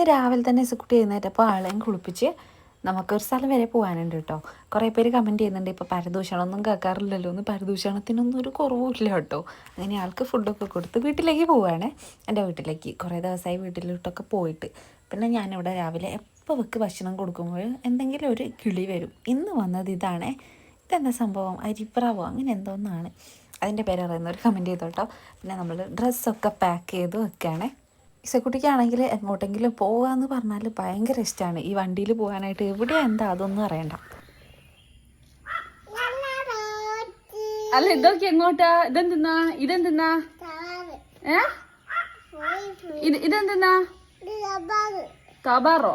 ഇന്ന് രാവിലെ തന്നെ സുക്കുട്ടി എഴുന്നേറ്റപ്പോൾ ആളെയും കുളിപ്പിച്ച് നമുക്കൊരു സ്ഥലം വരെ പോകാനുണ്ട് കേട്ടോ. കുറേ പേര് കമന്റ് ചെയ്യുന്നുണ്ട് ഇപ്പോൾ പരദൂഷണമൊന്നും കേൾക്കാറില്ലല്ലോ ഒന്ന് പരദൂഷണത്തിനൊന്നും ഒരു കുറവുമില്ല കേട്ടോ. അങ്ങനെ ആൾക്ക് ഫുഡൊക്കെ കൊടുത്ത് വീട്ടിലേക്ക് പോവുകയാണ് എന്റെ വീട്ടിലേക്ക് കുറേ ദിവസമായി വീട്ടിലോട്ടൊക്കെ പോയിട്ട്. പിന്നെ ഞാനിവിടെ രാവിലെ എപ്പോൾ വെക്ക് ഭക്ഷണം കൊടുക്കുമ്പോൾ എന്തെങ്കിലും ഒരു കിളി വരും. ഇന്ന് വന്നത് ഇതാണ്. ഇതെന്താ സംഭവം? അരിപ്രാവോ? അങ്ങനെ എന്തോന്നാണ്. അതിന്റെ പേര് അറിയുന്ന ഒരു കമന്റ് ചെയ്തോട്ടോ. പിന്നെ നമ്മൾ ഡ്രസ്സൊക്കെ പാക്ക് ചെയ്ത് വെക്കുകയാണേ ഇസക്കുട്ടിക്കാണെങ്കിൽ എങ്ങോട്ടെങ്കിലും പോകാമെന്ന് പറഞ്ഞാൽ ഭയങ്കര ഇഷ്ടമാണ് ഈ വണ്ടിയിൽ പോകാനായിട്ട് എവിടെയാ എന്താ അതൊന്നും അറിയണ്ട. അല്ല ഇതൊക്കെ എങ്ങോട്ടാ? ഇതെന്തിന്നാ? ഇതെന്തിന്നാ? ഏ? ഇത് ഇതെന്തിന്നാ? താബാറോ?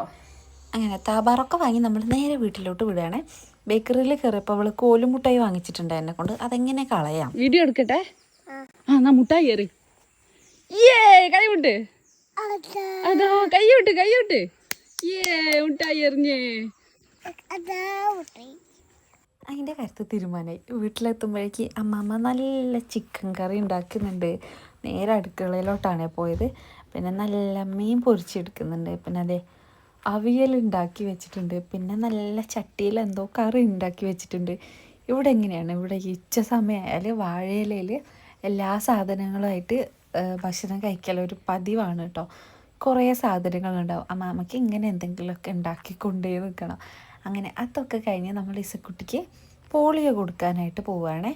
അങ്ങനെ താബാറൊക്കെ വാങ്ങി നമ്മൾ നേരെ വീട്ടിലോട്ട് വിടുകയാണ്. ബേക്കറിയിൽ കയറിയപ്പോൾ അവൾ കോലുമുട്ടായി വാങ്ങിച്ചിട്ടുണ്ട് എന്നെ കൊണ്ട്. അതെങ്ങനെ കളയാം? വീഡിയോ എടുക്കട്ടെ? ആ. എന്നാ മുട്ടായി കയറി. ഏ കൈ വിട്ട് അതോ. കൈയോട്ട് കൈയോട്ട്. ഏ മുട്ടായി എറിഞ്ഞേ. അതിന്റെ കാര്യത്തിൽ തീരുമാനമായി വീട്ടിലെത്തുമ്പോഴേക്ക് അമ്മമ്മ നല്ല ചിക്കൻ കറി ഉണ്ടാക്കുന്നുണ്ട്. നേരെ അടുക്കളയിലോട്ടാണ് പോയത്. പിന്നെ നല്ല മീൻ പൊരിച്ചെടുക്കുന്നുണ്ട്. പിന്നെ അതെ അവിയൽ ഉണ്ടാക്കി വെച്ചിട്ടുണ്ട്. പിന്നെ നല്ല ചട്ടിയിൽ എന്തോ കറി ഉണ്ടാക്കി വെച്ചിട്ടുണ്ട്. ഇവിടെ എങ്ങനെയാണ്? ഇവിടെ ഉച്ച സമയമായാൽ വാഴയിലയിൽ എല്ലാ സാധനങ്ങളുമായിട്ട് ഭക്ഷണം കഴിക്കൽ ഒരു പതിവാണ് കേട്ടോ കുറേ സാധനങ്ങളുണ്ടാവും. അമ്മാമ്മയ്ക്ക് ഇങ്ങനെ എന്തെങ്കിലുമൊക്കെ ഉണ്ടാക്കിക്കൊണ്ടേ നിൽക്കണം അങ്ങനെ അതൊക്കെ കഴിഞ്ഞ് നമ്മൾ ഇസക്കുട്ടിക്ക് പോളിയോ കൊടുക്കാനായിട്ട് പോവുകയാണേ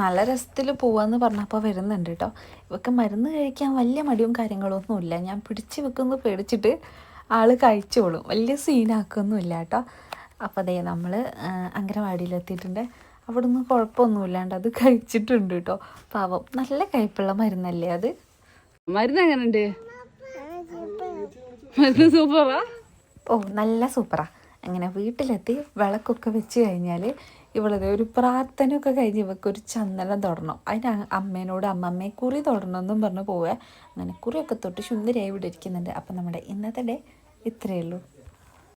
നല്ല രസത്തിൽ പോവാന്ന് പറഞ്ഞപ്പോൾ വരുന്നുണ്ട് കേട്ടോ ഇവക്ക് മരുന്ന് കഴിക്കാൻ വലിയ മടിയും കാര്യങ്ങളൊന്നുമില്ല ഞാൻ പിടിച്ച് വെക്കുന്നു പേടിച്ചിട്ട് ആൾ കഴിച്ചോളും. വലിയ സീനാക്കൊന്നുമില്ല കേട്ടോ അപ്പോൾ അതേ നമ്മൾ അങ്കനവാടിയിലെത്തിയിട്ടുണ്ട് അവിടുന്ന് കുഴപ്പമൊന്നുമില്ലാണ്ട് അത് കഴിച്ചിട്ടുണ്ട് കേട്ടോ പാവം. നല്ല കയ്പുള്ള മരുന്നല്ലേ അത്? മരുന്ന് എങ്ങനുണ്ട് മരുന്ന് സൂപ്പറാ? ഓ നല്ല സൂപ്പറാ. അങ്ങനെ വീട്ടിലെത്തി വിളക്കൊക്കെ വെച്ച് കഴിഞ്ഞാൽ ഇവളത് ഒരു പ്രാർത്ഥനയൊക്കെ കഴിഞ്ഞ് ഇവക്ക് ഒരു ചന്ദനം തൊടണം. അതിന് അമ്മേനോട് അമ്മമ്മയെ കുറി എന്നും പറഞ്ഞ് പോവുക അങ്ങനെ കുറിയൊക്കെ തൊട്ട് സുന്ദരിയായി ഇവിടെ ഇരിക്കുന്നുണ്ട്. അപ്പം നമ്മുടെ ഇന്നത്തെ ഡേ ഇത്രയേ ഉള്ളൂ.